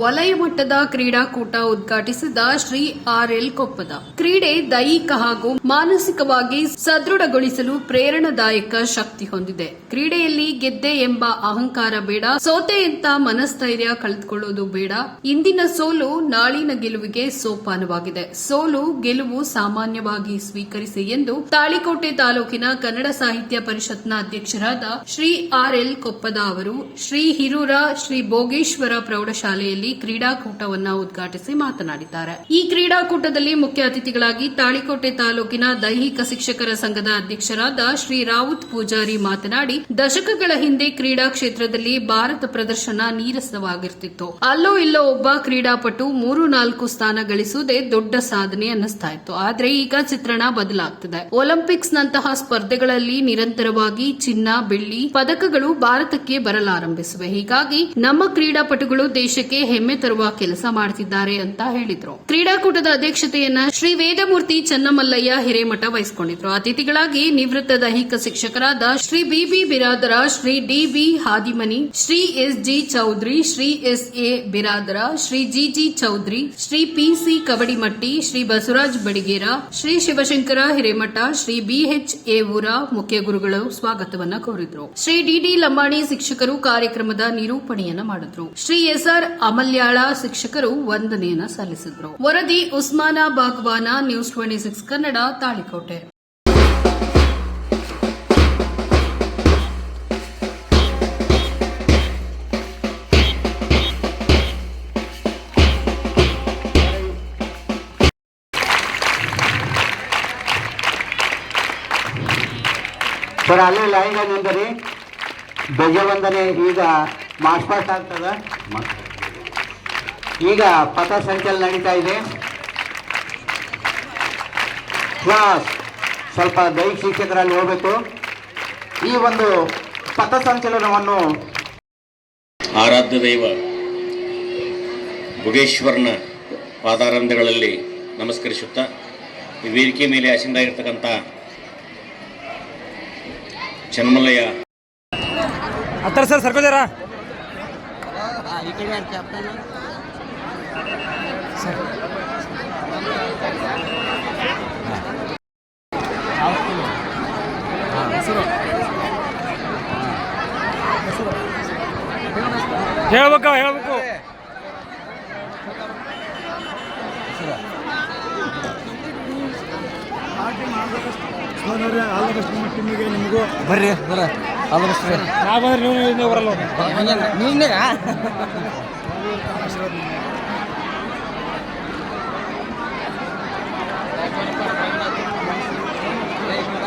ವಲಯ ಮಟ್ಟದ ಕ್ರೀಡಾಕೂಟ ಉದ್ಘಾಟಿಸಿದ ಶ್ರೀ ಆರ್ ಎಲ್ ಕೊಪ್ಪದ. ಕ್ರೀಡೆ ದೈಹಿಕ ಹಾಗೂ ಮಾನಸಿಕವಾಗಿ ಸದೃಢಗೊಳಿಸಲು ಪ್ರೇರಣಾದಾಯಕ ಶಕ್ತಿ ಹೊಂದಿದೆ. ಕ್ರೀಡೆಯಲ್ಲಿ ಗೆದ್ದೆ ಎಂಬ ಅಹಂಕಾರ ಬೇಡ ಸೋತೆ ಅಂತ ಮನಸ್ಥೈರ್ಯ ಕಳೆದುಕೊಳ್ಳುವುದು ಬೇಡ. ಇಂದಿನ ಸೋಲು ನಾಳಿನ ಗೆಲುವಿಗೆ ಸೋಪಾನವಾಗಿದೆ. ಸೋಲು ಗೆಲುವು ಸಾಮಾನ್ಯವಾಗಿ ಸ್ವೀಕರಿಸಿ ಎಂದು ತಾಳಿಕೋಟೆ ತಾಲೂಕಿನ ಕನ್ನಡ ಸಾಹಿತ್ಯ ಪರಿಷತ್ನ ಅಧ್ಯಕ್ಷರಾದ ಶ್ರೀ ಆರ್ ಎಲ್ ಕೊಪ್ಪದ ಅವರು, ಶ್ರೀ ಹಿರೂರ ಶ್ರೀ ಭೋಗೇಶ್ವರ ಪ್ರೌಢಶಾಲೆಯಲ್ಲಿ ಕ್ರೀಡಾಕೂಟವನ್ನ ಉದ್ಘಾಟಿಸಿ ಮಾತನಾಡಿದ್ದಾರೆ. ಈ ಕ್ರೀಡಾಕೂಟದಲ್ಲಿ ಮುಖ್ಯ ಅತಿಥಿಗಳಾಗಿ ತಾಳಿಕೋಟೆ ತಾಲೂಕಿನ ದೈಹಿಕ ಶಿಕ್ಷಕರ ಸಂಘದ ಅಧ್ಯಕ್ಷರಾದ ಶ್ರೀ ರಾವತ್ ಪೂಜಾರಿ ಮಾತನಾಡಿ, ದಶಕಗಳ ಹಿಂದೆ ಕ್ರೀಡಾ ಕ್ಷೇತ್ರದಲ್ಲಿ ಭಾರತ ಪ್ರದರ್ಶನ ನೀರಸವಾಗಿರ್ತಿತ್ತು. ಅಲ್ಲೋ ಇಲ್ಲೋ ಒಬ್ಬ ಕ್ರೀಡಾಪಟು ಮೂರು ನಾಲ್ಕು ಸ್ಥಾನ ಗಳಿಸುವುದೇ ದೊಡ್ಡ ಸಾಧನೆ ಅನ್ನಿಸ್ತಾ ಇತ್ತು. ಆದ್ರೆ ಈಗ ಚಿತ್ರಣ ಬದಲಾಗ್ತಿದೆ. ಒಲಿಂಪಿಕ್ಸ್ ನಂತಹ ಸ್ಪರ್ಧೆಗಳಲ್ಲಿ ನಿರಂತರವಾಗಿ ಚಿನ್ನ, ಬೆಳ್ಳಿ ಪದಕಗಳು ಭಾರತಕ್ಕೆ ಬರಲಾರಂಭಿಸಿವೆ. ಹೀಗಾಗಿ ನಮ್ಮ ಕ್ರೀಡಾಪಟುಗಳು ದೇಶಕ್ಕೆ ಹೆಮ್ಮೆ ತರುವ ಕೆಲಸ ಮಾಡುತ್ತಿದ್ದಾರೆ ಅಂತ ಹೇಳಿದ್ರು. ಕ್ರೀಡಾಕೂಟದ ಅಧ್ಯಕ್ಷತೆಯನ್ನ ಶ್ರೀ ವೇದಮೂರ್ತಿ ಚನ್ನಮಲ್ಲಯ್ಯ ಹಿರೇಮಠ ವಹಿಸಿಕೊಂಡಿದ್ರು. ಅತಿಥಿಗಳಾಗಿ ನಿವೃತ್ತ ದೈಹಿಕ ಶಿಕ್ಷಕರಾದ Shri BB Biradar, Shri DB Hadimani, Shri S G Chaudhari, Shri S A Biradar, Shri GG Chaudhari, Shri PC Kabadimatti, Shri Basavaraj Badiger, Shri Shivashankar Hiremath, Shri BH ಊರ ಮುಖ್ಯ ಗುರುಗಳು ಸ್ವಾಗತವನ್ನ ಕೋರಿದ್ರು. ಶ್ರೀ ಡಿಡಿ ಲಂಬಾಣಿ ಶಿಕ್ಷಕರು ಕಾರ್ಯಕ್ರಮದ ನಿರೂಪಣೆಯನ್ನ ಮಾಡಿದ್ರು. ಶ್ರೀ ಎಸ್ಆರ್ ಅಮಲ್ಯಾಳ ಶಿಕ್ಷಕರು ವಂದನೆಯನ್ನ ಸಲ್ಲಿಸಿದ್ರು. ವರದಿ Usman Bagwan news twenty six Kannada Talikote. Sir ಅಲ್ಲೇ ಲೈನ್ ನಿಂದರಿ ಧ್ವಜವಂದನೆ ಈಗ ಮಾರ್ಚ್ ಪಾಸ್ಟ್ ಆಗ್ತದ? ಈಗ ಪಥ ಸಂಚಲನ ನಡೀತಾ ಇದೆ. ಕ್ಲಾಸ್ ಸ್ವಲ್ಪ ದೈಹಿಕ ಶಿಕ್ಷಕರಲ್ಲಿ ಹೋಗಬೇಕು. ಈ ಒಂದು ಪಥ ಸಂಚಲನವನ್ನು ಆರಾಧ್ಯ ದೈವ ಭುಗೇಶ್ವರನ ಪಾದಾರಂಧಗಳಲ್ಲಿ ನಮಸ್ಕರಿಸುತ್ತಾ ಈ ವೇದಿಕೆ ಮೇಲೆ ಆಸೀನರಾಗಿರ್ತಕ್ಕಂಥ ಚನ್ಮಲಯ ಹತ್ತರ ಸರ್ ಸರ್ಕೋಜಾರ ಹೇಳ್ಬೇಕ ಹೇಳ್ಬೇಕು. ಬರ್ರಿ ಬರ ಆಲ್ ದ ಬೆಸ್ಟ್ ರೀ ನಾ ಬಂದ್ರೆ ನೀವು ನೀವು ಬರಲ್ಲ ನೀನೇ